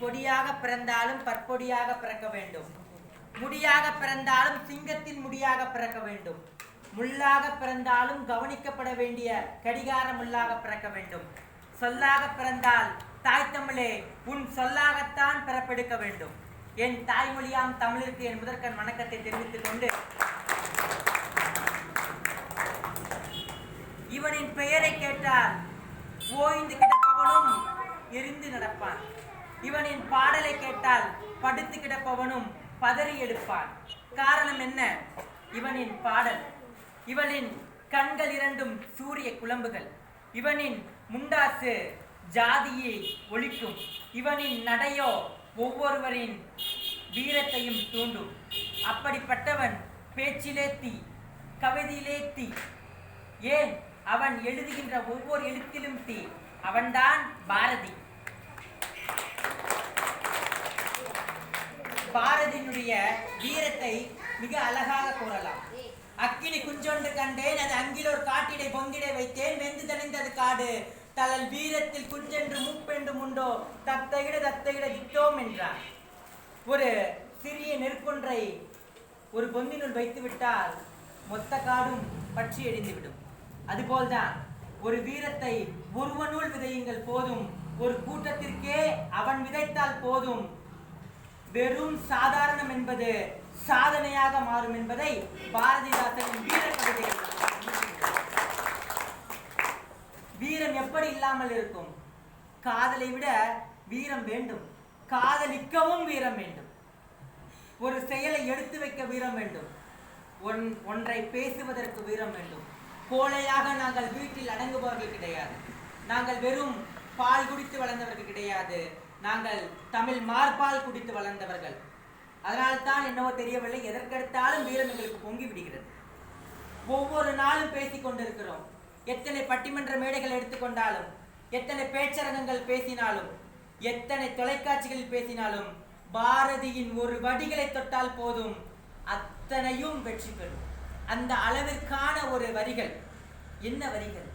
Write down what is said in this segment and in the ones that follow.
பொடியாக பிறந்தாலும் பற்பொடியாக பிறக்க வேண்டும். முடியாக பிறந்தாலும் சிங்கத்தின் முடியாக பிறக்க வேண்டும். முள்ளாக பிறந்தாலும் கவனிக்கப்பட வேண்டிய கடிகார முள்ளாக பிறக்க வேண்டும். சொல்லாக பிறந்தால் தாய் தமிழே உன் சொல்லாகத்தான் பிறப்பெடுக்க வேண்டும். என் தாய்மொழியாம் தமிழிற்கு என் முதற்கண் வணக்கத்தை தெரிவித்துக் கொண்டு இவனின் பெயரை கேட்டால் ஓய்ந்து கிடப்பவனும் எரிந்து நடப்பான். இவனின் பாடலை கேட்டால் படுத்து கிடப்பவனும் பதறி எடுப்பான். காரணம் என்ன? இவனின் பாடல். இவனின் கண்கள் இரண்டும் சூரிய குழம்புகள். இவனின் முண்டாசு ஜாதியை ஒழிக்கும். இவனின் நடையோ ஒவ்வொருவரின் வீரத்தையும் தூண்டும். அப்படிப்பட்டவன் பேச்சிலே தீ கவிதையிலே தீ ஏன்? அவன் எழுதுகின்ற ஒவ்வொரு எழுத்திலும் தீ. அவன்தான் பாரதி. பாரதியினுடைய வீரத்தை மிக அழகாக கூறலாம். அக்கினி குஞ்சொன்று கண்டேன் அது அங்கிலோர் காட்டிடை பொங்கிடை வைத்தேன் வெந்து தணிந்தது காடு. தலல் வீரத்தில் குஞ்சென்று மூப்பென்று முண்டோ தத்தையிட தத்தையிட இட்டோம் என்றார். ஒரு சிறிய நெற்கொன்றை ஒரு பொந்தினுள் வைத்து விட்டால் மொத்த காடும் பற்றி எரிந்துவிடும். அதுபோல்தான் ஒரு வீரத்தை ஒருவனுள் விதையுங்கள் போதும் ஒரு கூட்டத்திற்கே அவன் விதைத்தால் போதும் வெறும் சாதாரணம் என்பது சாதனையாக மாறும் என்பதை பாரதிதாசனின் வீர கவிதைகள் வீரம் எப்படி இல்லாமல் இருக்கும்? காதலை விட வீரம் வேண்டும். காதலிக்கவும் வீரம் வேண்டும். ஒரு செயலை எடுத்து வைக்க வீரம் வேண்டும். ஒன் ஒன்றை பேசுவதற்கு வீரம் வேண்டும். கோழையாக நாங்கள் வீட்டில் அடங்குபவர்கள் கிடையாது. நாங்கள் வெறும் பால் குடித்து வளர்ந்தவர்கள் கிடையாது. நாங்கள் தமிழ் மார்பால் குடித்து வளர்ந்தவர்கள். அதனால்தான் என்னவோ தெரியவில்லை எதற்கெடுத்தாலும் வீரம் எங்களுக்கு பொங்கி விடுகிறது. ஒவ்வொரு நாளும் பேசிக் கொண்டிருக்கிறோம். எத்தனை பட்டிமன்ற மேடைகள் எடுத்துக்கொண்டாலும் எத்தனை பேச்சரங்கங்கள் பேசினாலும் எத்தனை தொலைக்காட்சிகளில் பேசினாலும் பாரதியின் ஒரு வடிகளை தொட்டால் போதும் அத்தனையும் வெற்றி பெறும். அந்த அளவிற்கான ஒரு வரிகள் என்ன வரிகள்?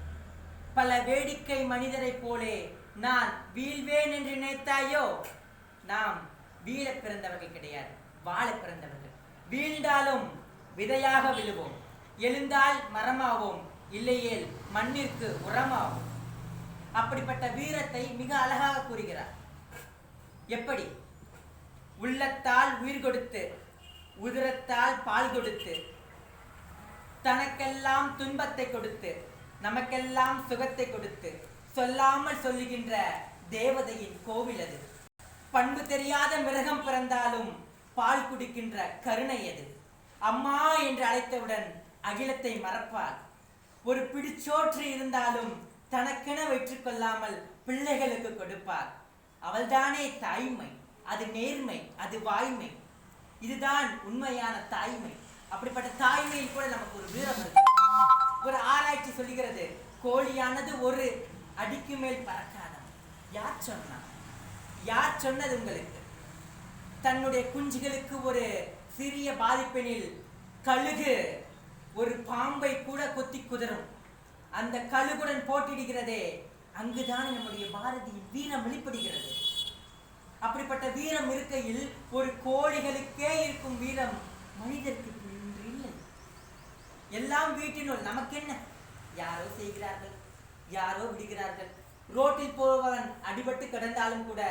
பல வேடிக்கை மனிதரைப் போலே நான் வீழ்வேன் என்று நினைத்தாயோ? நாம் வீழ பிறந்தவர்கள் கிடையாது வாழ பிறந்தவர்கள். வீழ்ந்தாலும் விதையாக விழுவோம். எழுந்தால் மரமாவோம் இல்லையேல் மண்ணிற்கு உரமாவோம். அப்படிப்பட்ட வீரத்தை மிக அழகாக கூறுகிறார். எப்படி? உள்ளத்தால் உயிர் கொடுத்து உதிரத்தால் பால் கொடுத்து தனக்கெல்லாம் துன்பத்தை கொடுத்து நமக்கெல்லாம் சுகத்தை கொடுத்து சொல்லாமல் சொல்லுகின்ற தேவதையின் கோவில் அது. பண்பு தெரியாத மிருகம் பிறந்தாலும் பால் குடிக்கின்ற கருணை அது. அம்மா என்று அழைத்தவுடன் அகிலத்தை மறப்பாள் ஒரு பிடிச்சோற்று இருந்தாலும் தனக்கென வெற்றி கொள்ளாமல் பிள்ளைகளுக்கு கொடுப்பார். அவள்தானே தாய்மை அது நேர்மை அது வாய்மை. இதுதான் உண்மையான தாய்மை. அப்படிப்பட்ட தாய்மையில் கூட கோழியானது ஒரு அடிக்கு மேல் பறக்காதான் யார் சொன்னா? யார் சொன்னது உங்களுக்கு? தன்னுடைய குஞ்சுகளுக்கு ஒரு சிறிய பாதிப்பினில் கழுகு ஒரு பாம்பை கூட கொத்தி குதறும். அந்த கழுகுடன் போட்டிடுகிறதே அங்குதான் நம்முடைய பாரதியின் வீரம் வெளிப்படுகிறது. அப்படிப்பட்ட வீரம் இருக்கையில் ஒரு கோழிகளுக்கே இருக்கும் வீரம் மனிதருக்கு இன்று இல்லை. எல்லாம் வீட்டினுள் நமக்கென்ன? யாரோ செய்கிறார்கள் யாரோ விடுகிறார்கள். ரோட்டில் போபவன் அடிபட்டு கிடந்தாலும் கூட